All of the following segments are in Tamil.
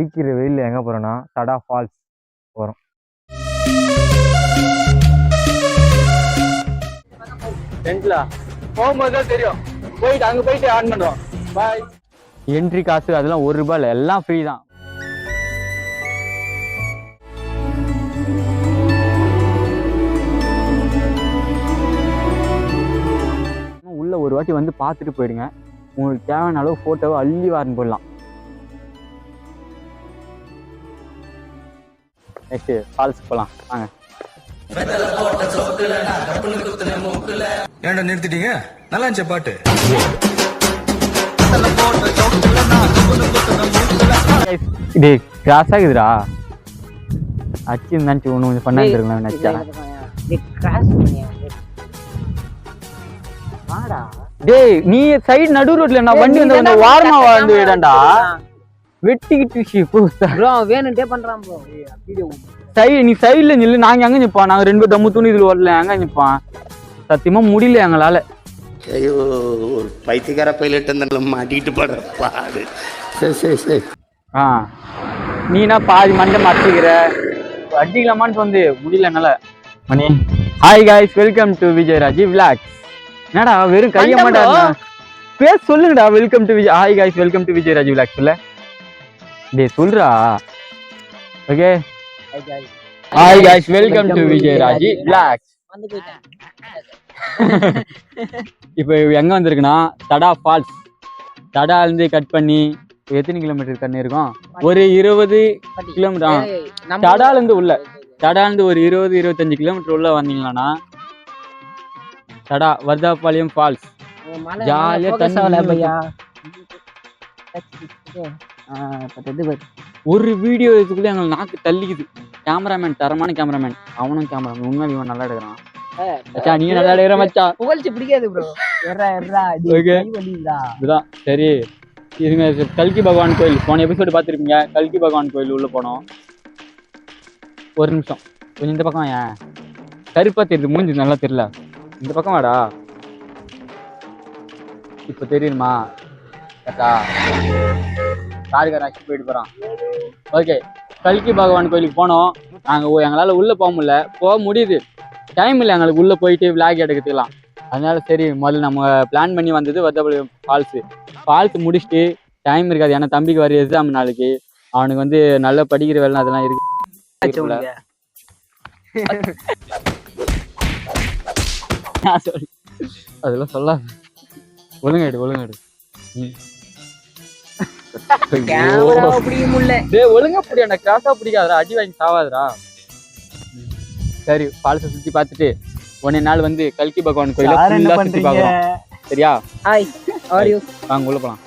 அடிக்கிற வெயில்ல எங்க போறோம்னா தடா ஃபால்ஸ் போறோம். டென்ட்ல போகும்போது தான் தெரியும். போயிட்டு அங்க போயிட்டு ஆன் பண்ணுவோம் பாய் என்ட்ரி காசு அதெல்லாம் ஒரு ரூபாய் இல்லை. எல்லாம் ஃப்ரீ தான். உள்ள ஒரு வாட்டி வந்து பார்த்துட்டு போயிடுங்க. உங்களுக்கு தேவையான அளவு ஃபோட்டோவை அள்ளி வாரன் போடலாம் நெக்ஸ்ட் ஃபால்ஸ் போகலாம் வாங்க. ஏன்டா நிறுத்திட்டீங்க? நல்லா இருந்துச்சா பாட்டு. இது கிராஸ் ஆகுதுடா. அச்சு நினச்சி ஒன்று கொஞ்சம் பண்ணா இருக்கலாம் நினச்சா. டேய் நீ சைடு நடு ரோட்ல நான் வண்டி வந்து வந்து வாரமா வாழ்ந்து விடண்டா வெட்டிக்கிட்டு ப்ரோ வேணும்ட்டே பண்றான் ப்ரோ. சைடு நீ சைடுல நில்லு. நாங்க எங்க நிப்போம்? நாங்க ரெண்டு பேர் தம்மு துணி இதுல ஓடல எங்க நிப்போம்? சத்தியமா முடியல எங்களால. ஐயோ ஒரு பைத்தியக்கார பைலட் அந்த மாட்டிக்கிட்டு படுற பாடு. சரி சரி சரி. ஆ. நீனா பாதி மண்டை மறைச்சிக்கிற? அடிக்கலாமான்னு வந்து முடியல என்னால. மணி. Hi guys welcome to Vijay Raji vlogs என்னடா வெறும் கைய மாட்டா பேர். சொல்லுங்கடா welcome to Vijay hi guys welcome to Vijay Raji vlogs சொல்ல டேய் சொல்றா. Okay hi guys welcome to Vijay Raji போயிட்டேன். இப்போ எங்க வந்திருக்குன்னா தடா ஃபால்ஸ். தடா இருந்து கட் பண்ணி எத்தனை கிலோமீட்டர் தண்ணி இருக்கும்? ஒரு இருபது. கிலோமீட்டர் தடால இருந்து உள்ள. தடா இருந்து ஒரு இருபது இருபத்தஞ்சு கிலோமீட்டர் உள்ள வந்தீங்களாண்ணா தடா வர்தாபாளையம் ஃபால்ஸ். ஜாலியா தண்ணி பாரு. ஒரு வீடியோ இதுக்குள்ள எங்களுக்கு நாக்கு தள்ளிக்குது. கேமராமேன் தரமான கேமராமேன் அவனும் கேமராமேன் உண்மையில இவன் நல்லா எடுக்கிறான். மச்சான் நீ நல்லா எடுக்கிற மச்சான். புகழ்ச்சி பிடிக்காது ப்ரோ. இதுதான். சரி. இருங்க சரி, கல்கி பகவான் கோயில். போன எபிசோடு பார்த்துருப்பீங்க. கல்கி பகவான் கோயில் உள்ள போனோம். ஒரு நிமிஷம். கொஞ்சம் இந்த பக்கம் ஏன் கருப்பா தெரியுது. மூஞ்சி நல்லா தெரியல. இந்த பக்கம் வாடா. இப்போ தெரியுமா கரெக்டா காருக்காரன் போயிட்டு போறான் ஓகே கல்கி பகவான் கோயிலுக்கு போனோம். நாங்கள் எங்களால் உள்ளே போக முடியல. போக முடியுது. டைம் இல்லை எங்களுக்கு உள்ளே போயிட்டு விளாக் எடுத்துக்கலாம் அதனால சரி முதல்ல நம்ம பிளான் பண்ணி வந்தது வத்தபாளையம் ஃபால்ஸு ஃபால்ஸ் முடிச்சுட்டு டைம் இருக்காது. ஏன்னா தம்பிக்கு வர எக்ஸாம் நாளைக்கு. அவனுக்கு வந்து நல்லா படிக்கிற வேலை அதெல்லாம் இருக்கு. அதெல்லாம் சொல்லாத. ஒழுங்காடு ஒழுங்காடு ம். ஒழுங்கா பிடி அந்த கிராஸா பிடிக்காதடா. அடி வாங்கி. சரி ஃபால்ஸை சுத்தி பார்த்துட்டு ஒன்னே நாள் வந்து கல்கி பகவான் கோயில சரியா? வாங்க உள்ள போலாம்.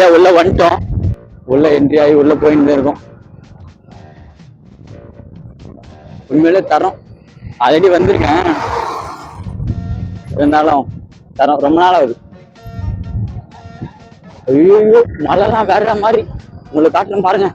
வழியா உள்ள வந்துட்டோம். உள்ள என்ட்ரி ஆகி உள்ள போயிட்டு இருக்கோம். உண்மையிலே தரோம் ஆல்ரெடி வந்திருக்கேன். இருந்தாலும் தரோம் ரொம்ப நாள் ஆகுது. ஐயோ மழைலாம் வேற மாதிரி. உங்களுக்கு காட்டணும் பாருங்க.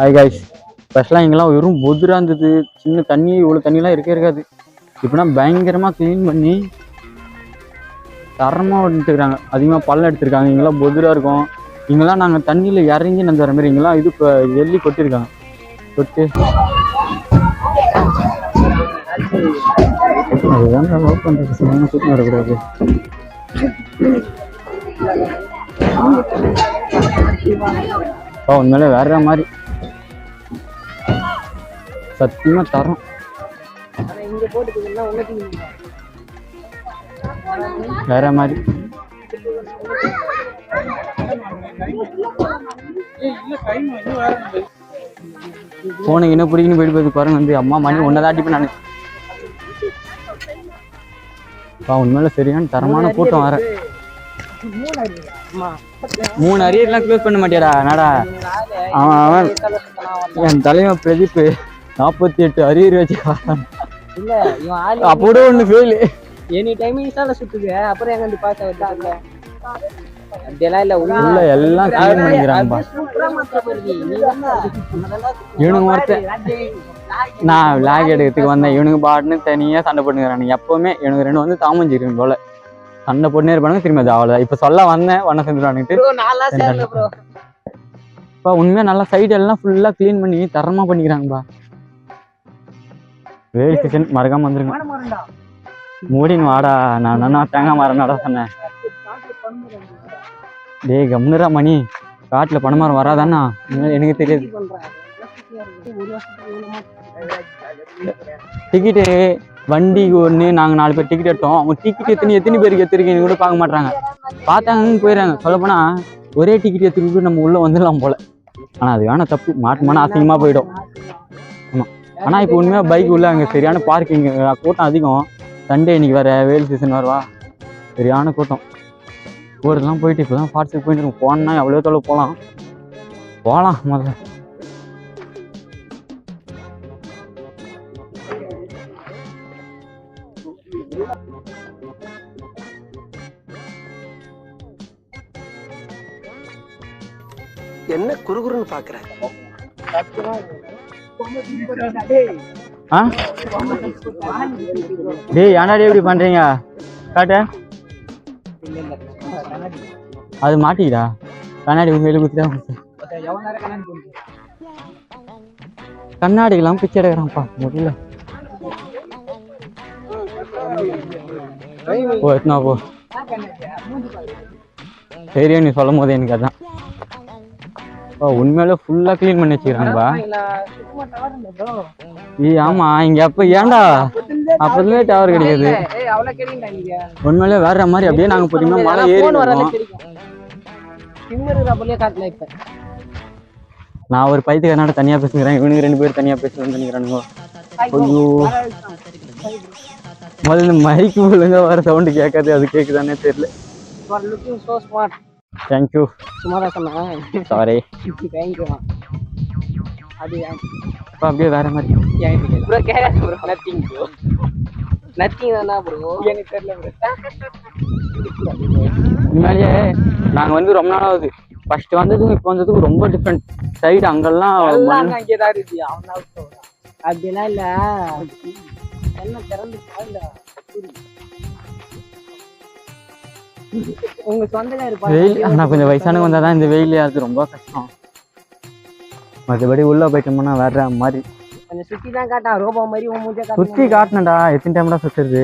ஹாய் காய்ஸ் ஃபஸ்ட்லாம் இங்கெல்லாம் வெறும் பொதுராக இருந்தது. சின்ன தண்ணி இவ்வளோ தண்ணிலாம் இருக்கே இருக்காது. இப்போனா பயங்கரமாக க்ளீன் பண்ணி தரமாக எடுத்துக்கிறாங்க. அதிகமாக பள்ளம் எடுத்திருக்காங்க. இங்கெல்லாம் பொதுராக இருக்கும். இங்கெல்லாம் நாங்கள் தண்ணியில் இறங்கி நந்து மாதிரி இங்கெல்லாம் இது இப்போ எள்ளி கொட்டியிருக்காங்க. கொட்டு. அதுதான் லவ் பண்றது சும்மா வரக்கூடாது ஓ உண்மையிலே வேற மாதிரி. சத்தியமா தரோம். வேற மாதிரி. போனுக்கு என்ன பிடிக்குன்னு போயிட்டு போய் பாருங்க வந்து அம்மா மணி ஒன்னதான் அடிப்பேன் நான் அப்பா உண்மையில சரியான தரமான கூட்டம் வர மூணு அரியர்லாம் க்ளோஸ் பண்ண மாட்டியாடா என்னடா? அவன் அவன் என் தலைவன் பிரதீப் நாற்பத்தி எட்டு அரியர் வச்சு. இல்ல இவன் ஆளு அப்போ ஒன்று ஃபெயிலு எனி டைம் இன்ஸ்டால சுத்துது அப்புறம் எங்க வந்து பாஸ் ஆகுது அப்படியெல்லாம் இல்ல உள்ள எல்லாம் கிளீன் பண்ணிக்கிறாங்கப்பா இவனுங்க ஒருத்தன் நான் விளாக் எடுக்கிறதுக்கு வந்தேன். இவனுக்கு பாட்டுன்னு தனியாக சண்டை போட்டுக்கிறானுங்க. எப்பவுமே இவனுக்கு ரெண்டு வந்து தாமஞ்சிருக்கு போல. சண்டை போட்டுனே இருப்பானுங்க திரும்பி அது அவ்வளோதான் இப்போ சொல்ல வந்தேன் ஒன்றை செஞ்சுருவானுட்டு இப்போ உண்மையாக நல்லா சைடு எல்லாம் ஃபுல்லாக க்ளீன் பண்ணி தரமாக பண்ணிக்கிறாங்கப்பா வேல் கிச்சன் மறக்காம வந்துருங்க. மூடின்னு வாடா நான் என்ன தேங்காய் மரம் நட சொன்னேன். டேய் கம்னுரா மணி. காட்டில் பனைமரம் வராதானா இன்னும் எனக்கு தெரியாது. டிக்கெட்டு வண்டிக்கு ஒன்று நாங்கள் நாலு பேர் டிக்கெட் எடுத்தோம். அவங்க டிக்கெட் எத்தனை எத்தனை பேருக்கு எடுத்துருக்கீங்கன்னு கூட பார்க்க மாட்டாங்க பார்த்தாங்கன்னு போயிடுறாங்க. சொல்லப்போனால் ஒரே டிக்கெட் எடுத்துக்கிட்டு நம்ம உள்ளே வந்துடலாம் போல. ஆனால் அது வேணா தப்பு. மாட்டோம்னா அசிங்கமாக போயிடும். ஆனால் இப்போ உண்மையாக பைக் உள்ள அங்கே சரியான பார்க்கிங் கூட்டம் அதிகம். சண்டே இன்னைக்கு வேறு வெயில் சீசன் வருவா. சரியான கூட்டம். ஊரெல்லாம் போயிட்டு இப்போ தான் ஃபாட்ஸுக்கு போயிட்டு இருக்கோம். போனால் எவ்வளோ தொலைவு போகலாம் போகலாம் முதல்ல. என்ன குறுகுறுன்னு பாக்குற? ஆ? டேய் ஏன்டா இப்படி பண்ணுறீங்க காட்டு. அது மாட்டிக்கிடா கண்ணாடி உங்க எழுபத்தி கண்ணாடிக்கெல்லாம் பிச்சை எடுக்கிறான்ப்பா. முடியல. ஓ எத்தனா போ. சரியா நீ சொல்லும் போது எனக்கு அதான். உண்மையில ஃபுல்லா க்ளீன் பண்ணி வச்சுக்கிறாங்கப்பா ஏய் ஆமா இங்க அப்ப ஏன்டா? அப்பதுலேயே டவர் நீங்க உண்மையிலே வேற மாதிரி அப்படியே நாங்க போறீங்கன்னா மலை ஏறி நான் ஒரு பைத்தியக்காரனோட தனியா பேசுகிறேன் இவனுக்கு ரெண்டு பேரும் தனியா பேசுறேன்னு நினைக்கிறானுங்க. ஐயோ முதல்ல மைக்கு ஒழுங்கா வர சவுண்டு கேட்காது. அது கேக்குதானே தெரியல. தேங்க்யூ சும்மா தான் சொன்னேன் சாரி தேங்க்யூ அது இப்போ அப்படியே வேற மாதிரி. ப்ரோ கேட்காது ப்ரோ நத்திங் ப்ரோ நத்திங் தானா ப்ரோ எனக்கு தெரியல ப்ரோ உண்மையிலேயே நாங்க வந்து ரொம்ப நாள் ஆகுது. ஃபர்ஸ்ட் வந்ததுக்கும் இப்போ வந்ததுக்கும் ரொம்ப டிஃப்ரெண்ட் சைடு அங்கெல்லாம் அங்கே தான் இருக்கு. அவன் அப்படிலாம் இல்ல. என்ன திறந்து உங்க சொந்தக்கார வெயில் ஆனா கொஞ்சம் வயசானவங்க வந்தால் தான் இந்த வெயில் அது ரொம்ப கஷ்டம். மற்றபடி உள்ள போயிட்டோம்னா வேற மாதிரி. கொஞ்சம் சுத்தி தான் காட்டான் ரோபோ மாதிரி உன் மூஞ்ச சுத்தி காட்டினடா எத்தனை டைம்டா சுத்துறது?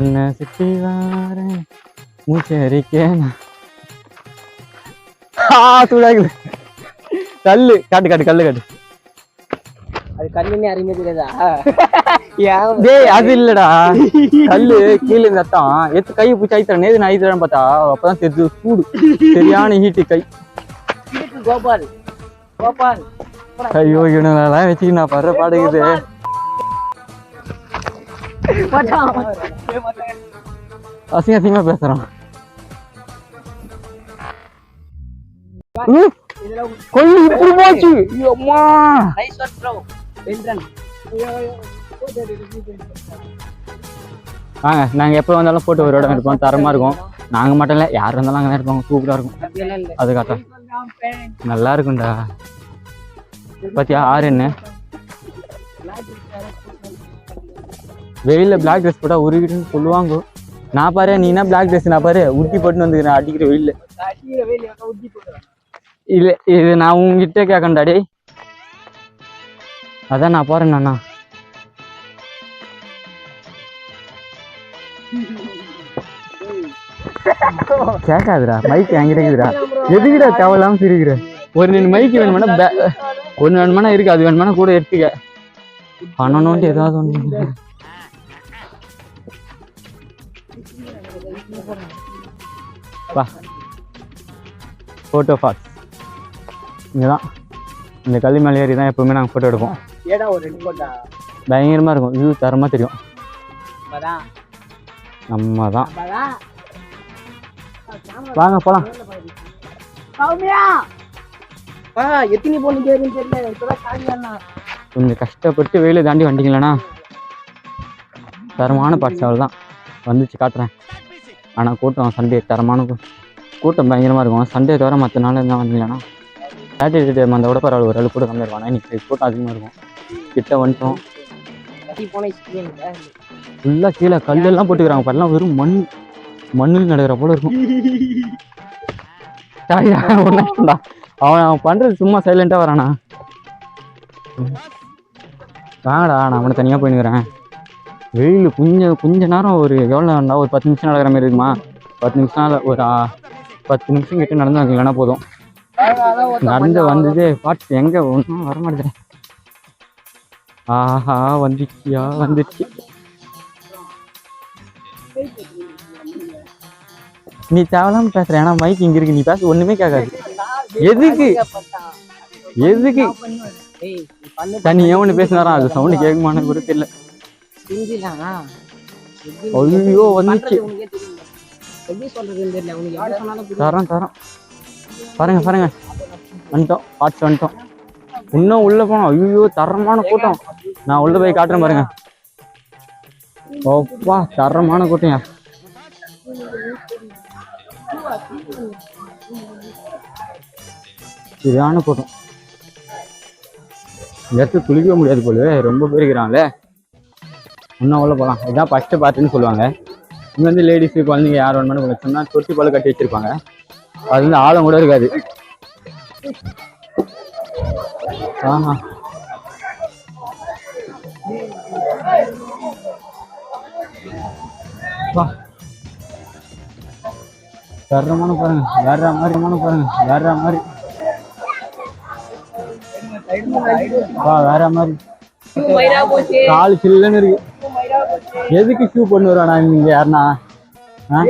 உன்னை சுத்தி மூச்சு அரிக்கேன். ஆ சூடாகுது கல்லு. காட்டு காட்டு கல்லு காட்டு. அது கண்ணுன்னு அறிமே தெரியாதா? டேய் அது இல்லடா. கல்லு கீழே சத்தம் எத்து கை பிடிச்சி ஐத்தரேன் நேது நான் ஐத்தரேன் பார்த்தா அப்பதான் தெரிஞ்சு சூடு சரியான ஹீட்டு கை. கோபால். கோபால். ஐயோ இவனெல்லாம் வச்சுக்கிட்டு நான் படுற மச்சான் அசிங்க அசிங்கமா பேசுறான். கொல்லு இப்படி போச்சு. அம்மா. நைஸ் ஒர்க் ப்ரோ வெல்டன் வாங்க நாங்கள் எப்போ வந்தாலும் போட்டு ஒரு இடம் இருப்போம் தரமாக இருக்கும். நாங்கள் மட்டும் இல்லை யார் வந்தாலும் அங்கே இருப்போம் சூப்பராக இருக்கும். அது கரெக்டாக நல்லா இருக்கும்டா. பார்த்தியா ஆறு என்ன? வெயிலில் பிளாக் ட்ரெஸ் போட்டால் உருகிட்டுன்னு சொல்லுவாங்க. நான் பாரு நீ என்ன பிளாக் ட்ரெஸ் நான் பாரு உட்டி போட்டுன்னு வந்துக்கிறேன். அடிக்கிற வெயில்ல. இல்லை இது நான் உங்ககிட்ட கேட்கண்டாடி டேய். அதான் நான் போறேன் கேட்காதுடா மைக் என்கிட்ட இருக்குதுடா. எதுக்குடா தேவையில்லாம சிரிக்கிற? ஒரு ரெண்டு மைக் வேணுமானா பே ஒன்று வேணுமானா இருக்கு அது வேணுமானா கூட எடுத்துக்க. பண்ணணும்ட்டு ஏதாவது ஒன்று வா. ஃபோட்டோ ஃபாட் இங்கே தான் இந்த கல்லி மேலே ஏறி தான் எப்பவுமே நாங்கள் ஃபோட்டோ எடுப்போம். ஏடா ஒரு ரெண்டு போட்டா பயங்கரமாக இருக்கும். வியூ தரமாக தெரியும். நம்ம தான் வாங்க போகலாம் சௌமியா! ஆ எத்தனை பொண்ணு பேருன்னு தெரியல. இப்பதான் காலியாண்ணா கொஞ்சம் கஷ்டப்பட்டு வெயில தாண்டி வந்தீங்களேண்ணா. தரமான பாட்ஸ் தான் வந்துச்சு காட்டுறேன். ஆனால் கூட்டம் சண்டே தரமான கூட்டம் பயங்கரமாக இருக்கும். சண்டே தவிர மற்ற நாள் இருந்தால் வந்தீங்களேண்ணா. சாட்டர்டே டைம் அந்த விட பரவாயில்ல ஒரு அளவு கூட கம்மியாக இருக்கும் ஆனால் இன்னைக்கு கூட்டம் அதிகமாக இருக்கும். கிட்ட வந்துட்டோம். போன ஃபுல்லாக கீழே கல்லெல்லாம் போட்டுக்கிறாங்க பாருலாம் வெறும் மண் மண்ணில் நடக்கிற போல இருக்கும். அவன் அவன் பண்ணுறது சும்மா சைலண்ட்டாக வரானா? வாங்கடா நான் அவனை தனியாக போயினுக்கிறேன் வெயில் கொஞ்சம் கொஞ்ச நேரம் ஒரு எவ்வளோ நேரம்டா? ஒரு பத்து நிமிஷம் நடக்கிற மாதிரி இருக்குமா? பத்து நிமிஷம் ஒரு பத்து நிமிஷம் கிட்ட நடந்து வந்தீங்கன்னா போதும். நடந்து வந்தது பாட்டு எங்கே ஒன்றும் வர மாட்டேங்கிறேன் ஆஹா வந்துச்சியா வந்துச்சு நீ தேவலாம பேசுற ஏன்னா மைக் இங்க இருக்கு நீ பேச ஒண்ணுமே கேட்காது. எதுக்கு? எதுக்கு? ஏய் ஏன் பேசினாரா அது சவுண்ட் கேட்குமான்னு கூட தெரியல. ஐயோ வந்துச்சு. தரோம் தரோம் பாருங்க பாருங்க. வந்துட்டோம். பார்த்து வந்துட்டோம். இன்னும் உள்ள போனோம் ஐயோ தரமான கூட்டம். நான் உள்ள போய் காட்டுறேன் பாருங்க. ஓப்பா தரமான கூட்டம்யா சரியான கூட்டம். இந்த இடத்துல குளிக்க முடியாது போலவே ரொம்ப பேர் இருக்கிறாங்களே. இன்னும் உள்ள போகலாம் இதான் ஃபஸ்ட்டு பார்ட்டுன்னு சொல்லுவாங்க. இங்கே வந்து லேடிஸு குழந்தைங்க யார் வேணுமானு குளிச்சோம்னா தொட்டி போல கட்டி வச்சிருப்பாங்க. அது வந்து ஆழம் கூட இருக்காது. ஆஹா. வா. பாருங்க வேற மாதிரி பாருங்க வேற மாதிரி. வேற மாதிரி. கால் சில்லுன்னு இருக்கு. எதுக்கு ஷூ பண்ணு வரானா நீங்க யாருனா ஆ?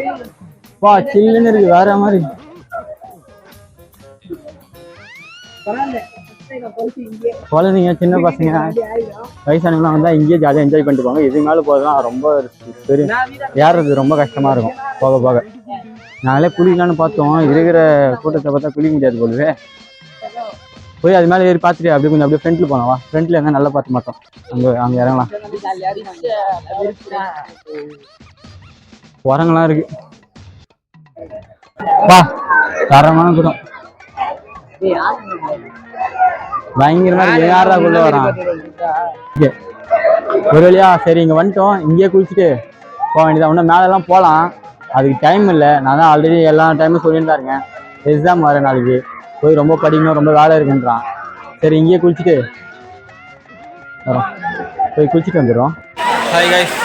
பா சில்லுன்னு இருக்கு வேற மாதிரி. குழந்தைங்க சின்ன பசங்க வயசானவங்களாம் வந்தா இங்கேயே ஜாலியாக என்ஜாய் பண்ணிட்டு போவாங்க. இது மேலே போகிறதுலாம் ரொம்ப பெரிய ஏறுறது ரொம்ப கஷ்டமா இருக்கும். போக போக. நாங்களே குளிக்கலாம்னு பார்த்தோம். இருக்கிற கூட்டத்தை பார்த்தா குளிக்க முடியாது போலவே போய் அது மேலே ஏறி பார்த்துட்டு அப்படியே கொஞ்சம் அப்படியே ஃப்ரண்ட்ல போனோம் வா. ஃப்ரண்ட்ல இருந்தால் நல்லா பார்த்து மாட்டோம். அங்கே அங்கே இறங்கலாம். உரங்கெல்லாம் இருக்கு. வா. தரமான கூட்டம் பயங்கரமா இருக்கு. யாரா உள்ள வரான்? இங்க. ஒரு வழியா சரி இங்க வந்துட்டோம். இங்கேயே குளிச்சுட்டு போக வேண்டியதா? இன்னும் மேலெல்லாம் போகலாம். அதுக்கு டைம் இல்லை. நான் தான் ஆல்ரெடி எல்லா டைமும் சொல்லிட்டு தான் இருக்கேன். எக்ஸாம் வர நாளைக்கு. போய் ரொம்ப படிக்கணும் ரொம்ப வேலை இருக்குன்றான். சரி இங்கேயே குளிச்சுட்டு வரோம். போய் குளிச்சுட்டு வந்துடுறோம். ஹாய் கைஸ்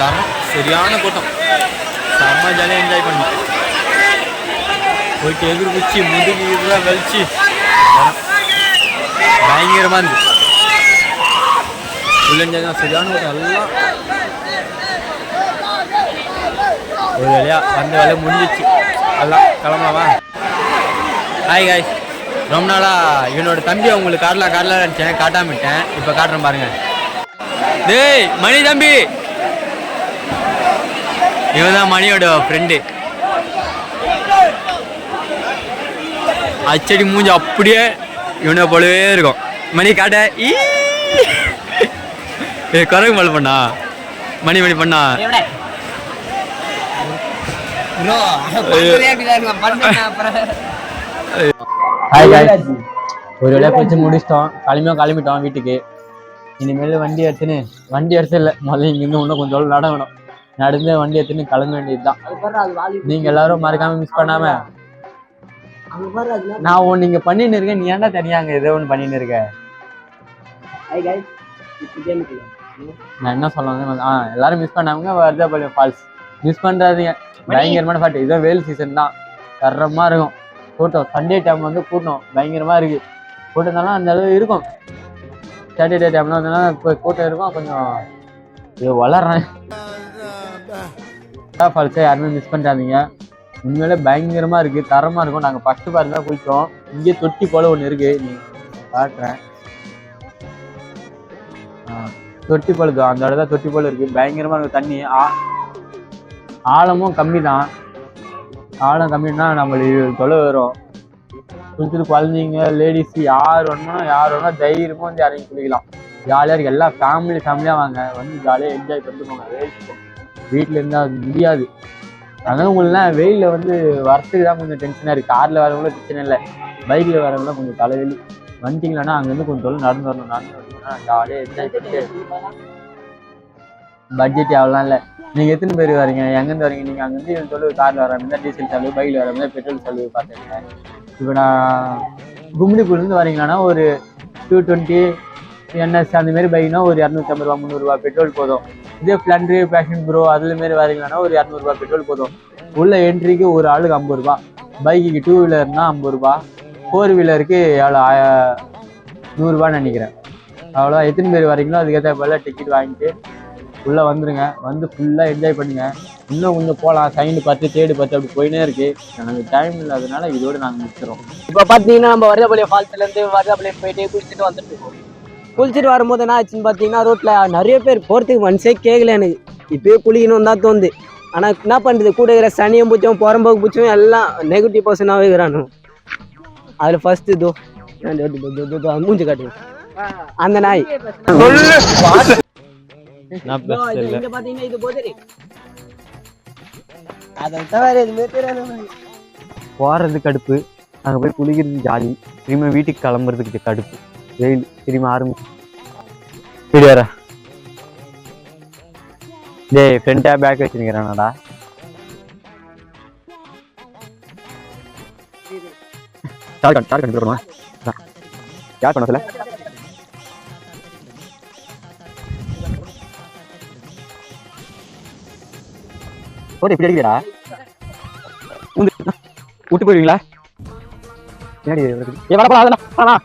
தரம் சரியான கூட்டம். செம்ம ஜாலியாக என்ஜாய் பண்ணோம். போயிட்டு எதிர் குச்சி முதுகு இதெல்லாம் வெளிச்சு பயங்கரமாக இருந்துச்சு உள்ளஞ்சா சரியான கூட்டம் எல்லாம் ஒரு வேலையா? அந்த வேலை முடிஞ்சிச்சு. எல்லாம் கிளம்பலாமா? ஹாய் ஹாய் ரொம்ப நாளா என்னோட தம்பி உங்களுக்கு காட்டலாம் காட்டலாம் நினச்சேன் காட்டாமட்டேன் இப்போ காட்டுறேன் பாருங்க. டேய் மணி தம்பி. இவன் தான் மணியோட ஃப்ரெண்டு அச்சடி மூஞ்சி அப்படியே இவனை போலவே இருக்கும். மணி காட்ட ஈ. ஏய், குரங்கு மேல பண்ணா? மணி மணி பண்ணா? ஹாய் காய்ஸ் ஒரு வேலையா போச்சு முடிச்சிட்டோம். கிளம்பியும் கிளம்பிட்டோம் வீட்டுக்கு. இனிமேல் வண்டி எடுத்துன்னு வண்டி எடுத்து இல்லை. முதல்ல இங்கேருந்து இன்னும் கொஞ்சம் நடக்கணும். நடந்து வண்டி எடுத்துன்னு கிளம்ப வேண்டியது தான் நீங்கள் எல்லாரும் மறக்காம மிஸ் நான் ஒன்று இங்கே பண்ணின்னு இருக்கேன் நீ ஏன்டா தனியாக அங்கே ஏதோ ஒன்று பண்ணின்னு இருக்க? கைஸ் நான் என்ன சொல்லுவேன் ஆ எல்லாரும் மிஸ் பண்ணாங்க வருதாபாளையம் ஃபால்ஸ் மிஸ் பண்ணுறாதீங்க பயங்கரமான பாட்டு. இதுதான் வெயில் சீசன் தான். தரமாக இருக்கும். கூட்டம். சண்டே டைம் வந்து கூட்டம். பயங்கரமாக இருக்கு. கூட்டம் இருந்தாலும் அந்த அளவு இருக்கும். சாட்டர்டே டைம்ல வந்தோம்னா இப்போ கூட்டம் இருக்கும். கொஞ்சம் இது வளர்றேன். ஃபால்ஸை யாருமே மிஸ் பண்ணுறாதீங்க உண்மையிலே பயங்கரமாக இருக்குது தரமாக இருக்கும். நாங்கள் ஃபஸ்ட்டு பார்த்து தான் குளித்தோம். இங்கே தொட்டி போல் ஒன்று இருக்குது நீ காட்டுறேன் தொட்டி போல் இருக்கும் அந்த இடத்துல தொட்டி போல் இருக்குது பயங்கரமாக இருக்கும் தண்ணி. ஆ- ஆழமும் கம்மி தான் ஆழம் கம்மின்னா நம்மளுக்கு தொலை வரும். குளிச்சுட்டு குழந்தைங்க லேடிஸ் யார் வேணுமோ யார் வேணுமோ தைரியமாக வந்து இறங்கி குளிக்கலாம். ஜாலியாக இருக்கு. எல்லாம் ஃபேமிலி ஃபேமிலியாக வாங்க. வந்து ஜாலியாக என்ஜாய் பண்ணிட்டு போங்க. வீட்டில் இருந்தால் முடியாது. அதனால உங்களுக்குலாம் வெயிலில் வந்து வரத்துக்கு தான் கொஞ்சம் டென்ஷனாக இருக்குது காரில் வரவங்களும் பிரச்சனை இல்லை. பைக்கில் வரவங்களும் கொஞ்சம் தலைவலி. வந்துட்டீங்களான்னா அங்கேருந்து கொஞ்சம் தொழில் நடந்து வரணும். நடந்து வரணும்னா ஜாலியாக என்ஜாய் பண்ணிட்டு பட்ஜெட் எவ்வளோலாம் இல்லை. நீங்கள் எத்தனை பேர் வரீங்க? எங்கேருந்து வரீங்க? நீங்கள் அங்கேருந்து என் தொழில் காரில் வர மாதிரி டீசல் செலவு பைக்கில் வர மாதிரி பெட்ரோல் செலவு பார்த்துருங்க இப்போ நான் கும்மிடிப்பூர்லேருந்து வரீங்களான்னா ஒரு டூ டுவெண்ட்டி என்எஸ் அந்த மாதிரி பைக்னா ஒரு இரநூத்தம்பது ரூபா முந்நூறுரூவா பெட்ரோல் போதும். இதே ஸ்ப்ளெண்டரு பேஷன் ப்ரோ அதில் மாரி வரீங்கன்னா ஒரு இரநூறுபா பெட்ரோல் போதும். உள்ள என்ட்ரிக்கு ஒரு ஆளுக்கு ஐம்பது ரூபா. பைக்குக்கு டூ வீலர்னா ஐம்பது ரூபா. ஃபோர் வீலருக்கு எவ்வளோ ஆய- நூறுரூபான்னு நினைக்கிறேன். அவ்வளோ எத்தனை பேர் வரீங்களோ அதுக்கேற்ற போல டிக்கெட் வாங்கிட்டு உள்ளே வந்துருங்க. வந்து ஃபுல்லாக என்ஜாய் பண்ணுங்கள் இன்னும் கொஞ்சம் போகலாம் சைடு பார்த்து தேடு பார்த்து அப்படி போயினே இருக்கு. எனக்கு டைம் இல்லாதனால இதோடு நாங்கள் முடிச்சிடறோம். இப்போ பார்த்தீங்கன்னா நம்ம வரதபாளையம் ஃபால்ஸ்லேருந்து வரதபாளையம் போயிட்டு குடிச்சிட்டு வந்துட்டு இருக்கோம். குளிச்சுட்டு வரும்போது என்ன ஆச்சுன்னு பார்த்தீங்கன்னா ரோட்டில் நிறைய பேர் போகிறதுக்கு மனசே கேட்கல எனக்கு. இப்பயே குளிக்கணும் தான் தோணுது. ஆனால் என்ன பண்ணுறது கூட இருக்கிற சனியும் பூச்சும் புறம்போக்கு பூச்சும் எல்லாம் நெகட்டிவ் பர்சனாகவே இருக்கிறானு அதில் ஃபர்ஸ்ட் இதோ மூஞ்சி காட்டுங்க. அந்த நாய். போகிறது கடுப்பு அங்கே போய் குளிக்கிறது ஜாலி திரும்ப வீட்டுக்கு கிளம்புறதுக்கு கடுப்பு. வெயில் திரும்ப ஆரம்பிச்சு வீடியோரா டேய் ஃப்ரெண்டாக பேக் வச்சுருக்கிறானடா. யார் கண் கொடுக்கணுமா யார் பண்ண சொல்ல. ஓடி இப்படி அடிக்கிறா விட்டு போலாம் அதெல்லாம்